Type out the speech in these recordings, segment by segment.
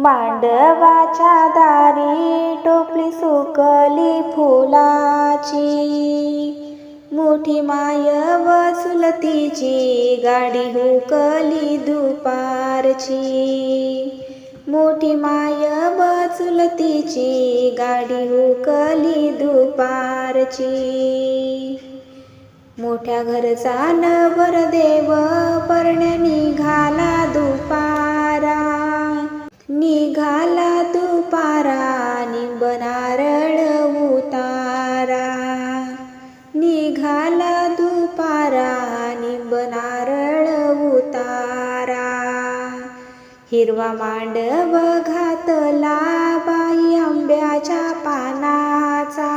मांडवाच्या दारी टोपली सुकली फुलाची. मोठी माय व चुलतीची गाडी हुकली दुपारची. मोठी माय व चुलतीची गाडी हुकली दुपारची. मोठ्या घरचा नवर देव परण्या निघाला आला दुपारा निंबनारळ उतारा. निघाला दुपारा निंबनारळ उतारा. हिरवा मांडव घातला बाई आंब्याच्या पानाचा.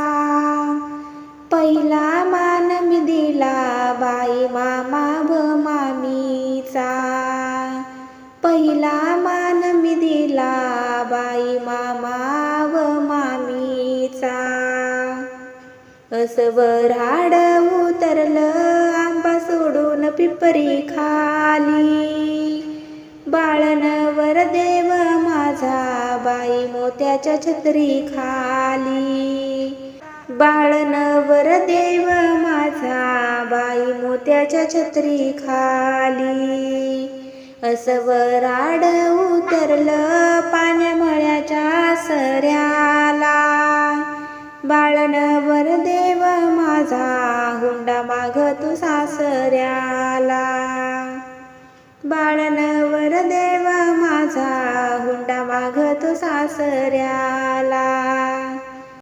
पहिला मान मी दिला बाई मामा व मामीचा. पहिला मान मी दिला बाई मामा व मामीचा अस्वराड उतरलं आंबा सोडून पिपरी खाली. बाळनवर देव माझा बाई मोत्याच्या छत्री खाली. बाळनवर देव माझा बाई मोत्याच्या छत्री खाली. अस्वराड उतरलं माझा हुंडा मागतो सासऱ्याला. बाळनवर देव माझा हुंडा मागतो सासऱ्याला.